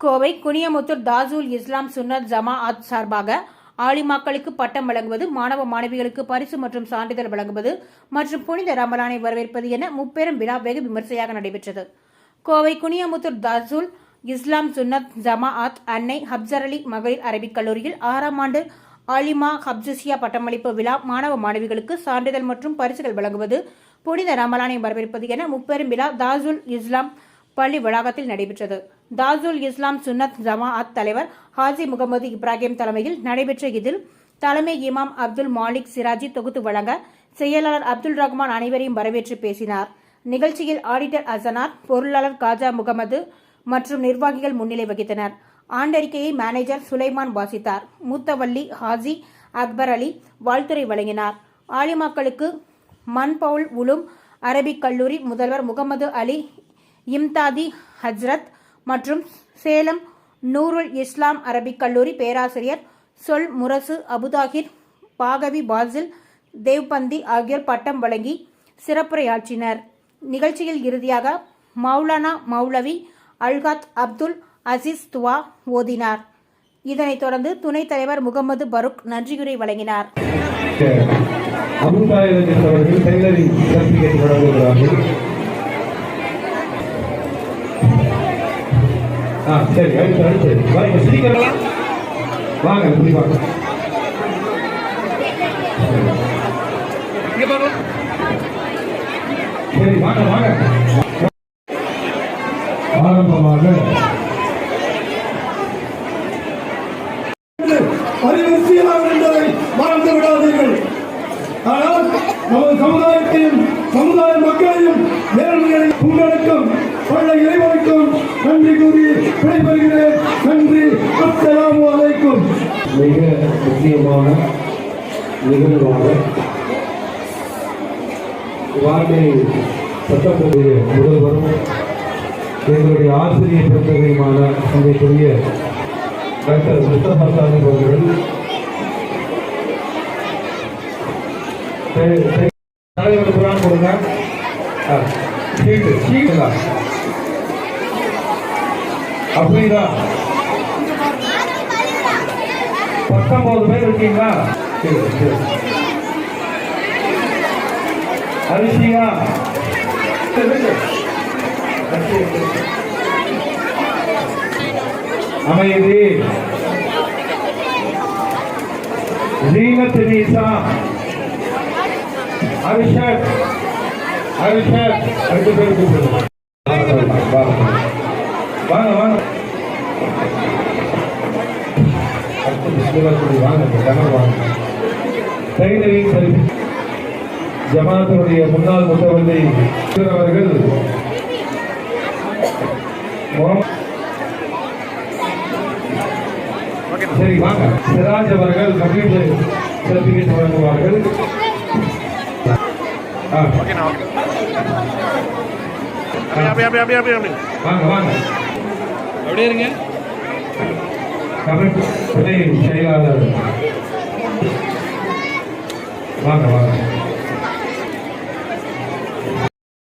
கோவை குனியமுத்தூர் தாசூல் இஸ்லாம் சுன்னத் ஜமாஅத் சார்பாக ஆலிமாக்களுக்கு பட்டம் வழங்குவது மாணவ மாணவிகளுக்கு பரிசு மற்றும் சான்றிதழ் வழங்குவது மற்றும் புனித ரமலானை வரவேற்பது என முப்பெரும் விழா வெகு விமர்சையாக நடைபெற்றது. கோவை குனியமுத்தூர் தாசூல் இஸ்லாம் சுன்னத் ஜமாஅத் அன்னை ஹப்சர் அலி மகளிர் அரபிக் கல்லூரியில் ஆறாம் ஆண்டு ஆலிமா ஹப்ஜுசியா பட்டமளிப்பு விழா மாணவ மாணவிகளுக்கு சான்றிதழ் மற்றும் பரிசுகள் வழங்குவது புனித ரமலானை வரவேற்பது என முப்பெரும் விழா தாசுல் இஸ்லாம் பள்ளி வளாகத்தில் நடைபெற்றது. தாசுல் இஸ்லாம் சுன்னத் ஜமாஅத் தலைவர் ஹாஜி முகமது இப்ராஹிம் தலைமையில் நடைபெற்ற இதில் தலைமை இமாம் அப்துல் மாலிக் சிராஜி தொகுத்து வழங்க செயலாளர் அப்துல் ரஹ்மான் அனைவரையும் வரவேற்று பேசினார். நிகழ்ச்சியில் ஆடிட்டர் அசனார் பொருளாளர் காஜா முகமது மற்றும் நிர்வாகிகள் முன்னிலை வகித்தனர். ஆண்டறிக்கையை மேனேஜர் சுலைமான் வாசித்தார். மூத்தவள்ளி ஹாஜி அக்பர் அலி வாழ்த்துரை வழங்கினார். ஆலிமாக்களுக்கு மன்பவுல் உலும் அரபிக் கல்லூரி முதல்வர் முகமது அலி இம்தாதி ஹஜ்ரத் மற்றும் சேலம் நூருல் இஸ்லாம் அரபிக் கல்லூரி பேராசிரியர் சொல் முரசு அபுதாகிர் பாகவி பாசில் தேவ்பந்தி ஆகியோர் பட்டம் வழங்கி சிறப்புரையாற்றினர். நிகழ்ச்சியில் இறுதியாக மௌலானா மௌலவி அல்காத் அப்துல் அசிஸ் துவா ஓதினார். இதனைத் தொடர்ந்து துணைத் தலைவர் முகமது பருக் நன்றியுரை வழங்கினார். அவர்கள் ஆ சரி அடுத்து அடுத்து வாங்க சிரிக்கலாம் வாங்க இப்படி வாங்க. பார்க்கலாம் சரி வாங்க வாங்க. ஆரம்பமாக. அறிவுறுத்தியலாம் என்பதை மறந்து விடாதீர்கள். ஆனால் நமது சமுதாயத்தையும் சமுதாய மக்களையும் வேறு உள்ளடக்கம் பள்ள இறைவனுக்கும் நன்றி கூறி விடைபெறுகிறேன். நன்றி. அஸ்லாம் வலைக்கும் மிக முக்கியமான நிகழ்வாக வார்த்தை சட்டப்போதைய முதல்வரும் எங்களுடைய ஆசிரியர் பிரச்சனையுமான சந்தைக்குரிய டாக்டர் முஸ்தபா சாஹிப் அவர்கள் தலைவர் குரான் கொடுங்க. சீட்டு சீட்டுதான் அப்படிங்களா பத்தொன்பது பேர் இருக்கீங்களா? சரி சரி. அரிசியா? அமைதி. ஜீனத் நீசா. அரிஷத். அரிஷத். ரெண்டு பேருக்கு டைலரிங் சர்வீஸ் ஜமாத்தினுடைய முன்னாள் முத்தவல்லி அவர்கள் சரி வாங்க. சிராஜ் அவர்கள் கம்ப்யூட்டர் சர்டிபிகேட் வழங்குவார்கள். ஆ, அப்படி அப்படி அப்படி அப்படி அப்படி வாங்க வாங்க. அப்படியே இருங்க. கமிட்டி துணை செயலாளர். வாங்க வாங்க.